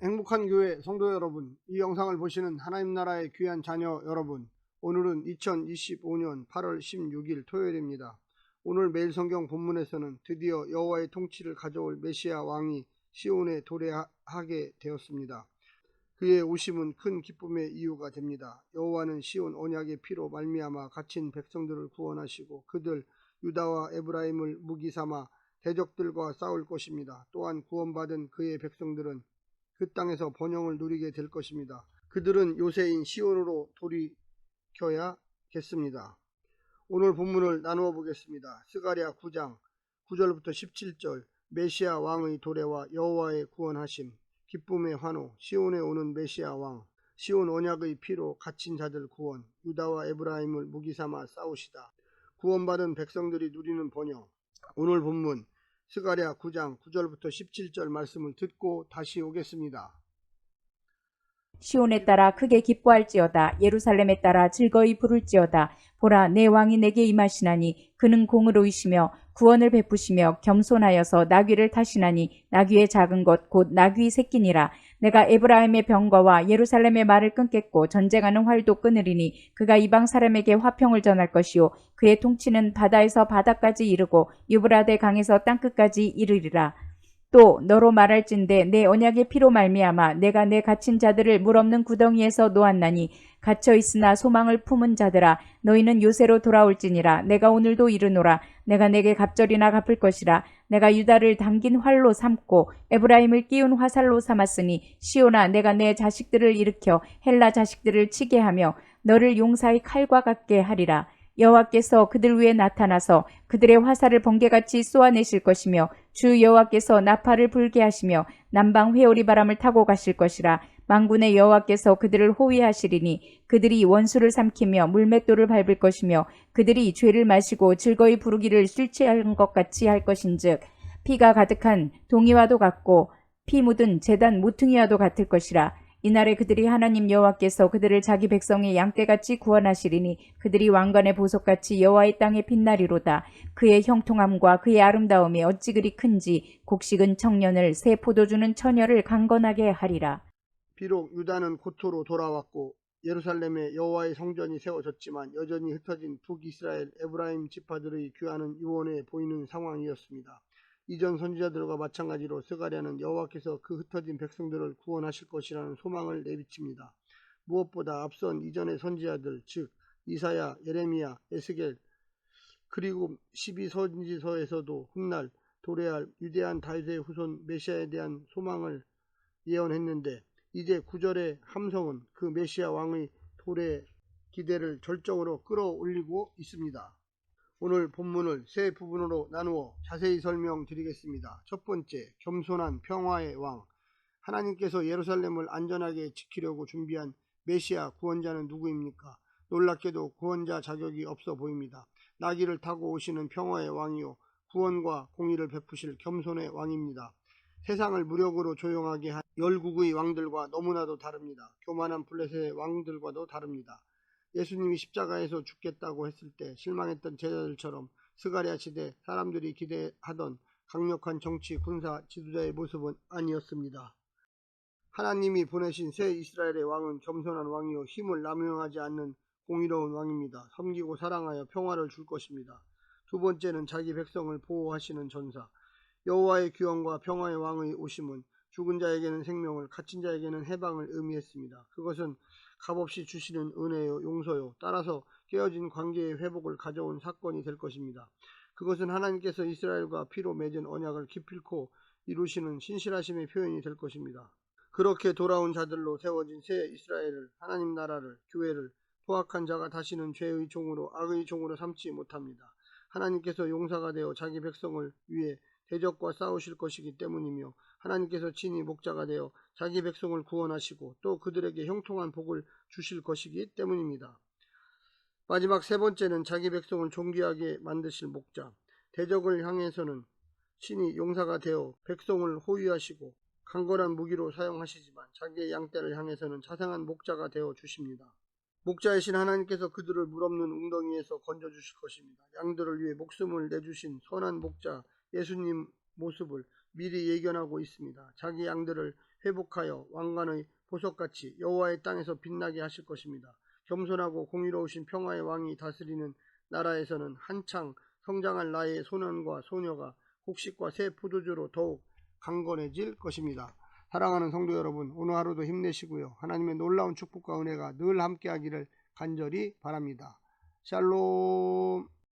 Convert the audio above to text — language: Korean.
행복한 교회 성도 여러분, 이 영상을 보시는 하나님 나라의 귀한 자녀 여러분, 오늘은 2025년 8월 16일 토요일입니다. 오늘 매일 성경 본문에서는 드디어 여호와의 통치를 가져올 메시아 왕이 시온에 도래하게 되었습니다. 그의 오심은 큰 기쁨의 이유가 됩니다. 여호와는 시온 언약의 피로 말미암아 갇힌 백성들을 구원하시고 그들 유다와 에브라임을 무기 삼아 대적들과 싸울 것입니다. 또한 구원받은 그의 백성들은 그 땅에서 번영을 누리게 될 것입니다. 그들은 요새인 시온으로 돌이켜야겠습니다. 오늘 본문을 나누어 보겠습니다. 스가랴 9장 9절부터 17절 메시아 왕의 도래와 여호와의 구원하심 기쁨의 환호 시온에 오는 메시아 왕 시온 언약의 피로 갇힌 자들 구원 유다와 에브라임을 무기 삼아 싸우시다. 구원받은 백성들이 누리는 번영 오늘 본문 스가랴 9장 9절부터 17절 말씀을 듣고 다시 오겠습니다. 시온에 따라 크게 기뻐할지어다. 예루살렘에 따라 즐거이 부를지어다. 보라 내 왕이 내게 임하시나니 그는 공의로이시며 구원을 베푸시며 겸손하여서 나귀를 타시나니 나귀의 작은 것 곧 나귀 새끼니라 내가 에브라임의 병거와 예루살렘의 말을 끊겠고 전쟁하는 활도 끊으리니 그가 이방 사람에게 화평을 전할 것이요 그의 통치는 바다에서 바다까지 이르고 유브라데 강에서 땅끝까지 이르리라 또 너로 말할진대 내 언약의 피로 말미암아 내가 내 갇힌 자들을 물 없는 구덩이에서 놓았나니 갇혀 있으나 소망을 품은 자들아 너희는 요새로 돌아올지니라. 내가 오늘도 이르노라. 내가 내게 갑절이나 갚을 것이라. 내가 유다를 당긴 활로 삼고 에브라임을 끼운 화살로 삼았으니 시온아 내가 내 자식들을 일으켜 헬라 자식들을 치게 하며 너를 용사의 칼과 같게 하리라 여호와께서 그들 위에 나타나서 그들의 화살을 번개같이 쏘아내실 것이며 주 여호와께서 나팔을 불게 하시며 남방 회오리 바람을 타고 가실 것이라. 망군의 여호와께서 그들을 호위하시리니 그들이 원수를 삼키며 물맷돌을 밟을 것이며 그들이 죄를 마시고 즐거이 부르기를 술 취한 것 같이 할 것인즉 피가 가득한 동이와도 같고 피 묻은 재단 모퉁이와도 같을 것이라 이날에 그들이 하나님 여호와께서 그들을 자기 백성의 양떼같이 구원하시리니 그들이 왕관의 보석같이 여호와의 땅에 빛나리로다. 그의 형통함과 그의 아름다움이 어찌 그리 큰지 곡식은 청년을 새 포도주는 처녀를 강건하게 하리라. 비록 유다는 고토로 돌아왔고 예루살렘에 여호와의 성전이 세워졌지만 여전히 흩어진 북이스라엘 에브라임 지파들의 귀환은 유언해 보이는 상황이었습니다. 이전 선지자들과 마찬가지로 스가랴는 여호와께서 그 흩어진 백성들을 구원하실 것이라는 소망을 내비칩니다. 무엇보다 앞선 이전의 선지자들 즉 이사야, 예레미야, 에스겔 그리고 12선지서에서도 훗날 도래할 유대한 다윗의 후손 메시아에 대한 소망을 예언했는데 이제 구절의 함성은 그 메시아 왕의 도래 기대를 절정으로 끌어올리고 있습니다. 오늘 본문을 세 부분으로 나누어 자세히 설명드리겠습니다. 첫 번째, 겸손한 평화의 왕. 하나님께서 예루살렘을 안전하게 지키려고 준비한 메시아 구원자는 누구입니까? 놀랍게도 구원자 자격이 없어 보입니다. 나귀를 타고 오시는 평화의 왕이요. 구원과 공의를 베푸실 겸손의 왕입니다. 세상을 무력으로 조용하게 한 열국의 왕들과 너무나도 다릅니다. 교만한 블레셋의 왕들과도 다릅니다. 예수님이 십자가에서 죽겠다고 했을 때 실망했던 제자들처럼 스가랴 시대 사람들이 기대하던 강력한 정치 군사 지도자의 모습은 아니었습니다. 하나님이 보내신 새 이스라엘의 왕은 겸손한 왕이요 힘을 남용하지 않는 공의로운 왕입니다. 섬기고 사랑하여 평화를 줄 것입니다. 두 번째는 자기 백성을 보호하시는 전사. 여호와의 귀원과 평화의 왕의 오심은 죽은 자에게는 생명을, 갇힌 자에게는 해방을 의미했습니다. 그것은 값없이 주시는 은혜요, 용서요, 따라서 깨어진 관계의 회복을 가져온 사건이 될 것입니다. 그것은 하나님께서 이스라엘과 피로 맺은 언약을 기필코 이루시는 신실하심의 표현이 될 것입니다. 그렇게 돌아온 자들로 세워진 새 이스라엘을, 하나님 나라를, 교회를 포악한 자가 다시는 죄의 종으로, 악의 종으로 삼지 못합니다. 하나님께서 용사가 되어 자기 백성을 위해 대적과 싸우실 것이기 때문이며 하나님께서 친히 목자가 되어 자기 백성을 구원하시고 또 그들에게 형통한 복을 주실 것이기 때문입니다. 마지막 세 번째는 자기 백성을 존귀하게 만드실 목자. 대적을 향해서는 신이 용사가 되어 백성을 호위하시고 강건한 무기로 사용하시지만 자기의 양떼를 향해서는 자상한 목자가 되어 주십니다. 목자이신 하나님께서 그들을 물없는 웅덩이에서 건져 주실 것입니다. 양들을 위해 목숨을 내주신 선한 목자 예수님 모습을 미리 예견하고 있습니다. 자기 양들을 회복하여 왕관의 보석같이 여호와의 땅에서 빛나게 하실 것입니다. 겸손하고 공의로우신 평화의 왕이 다스리는 나라에서는 한창 성장할 나이의 소년과 소녀가 곡식과 새 포도주로 더욱 강건해질 것입니다. 사랑하는 성도 여러분, 오늘 하루도 힘내시고요. 하나님의 놀라운 축복과 은혜가 늘 함께하기를 간절히 바랍니다. 샬롬.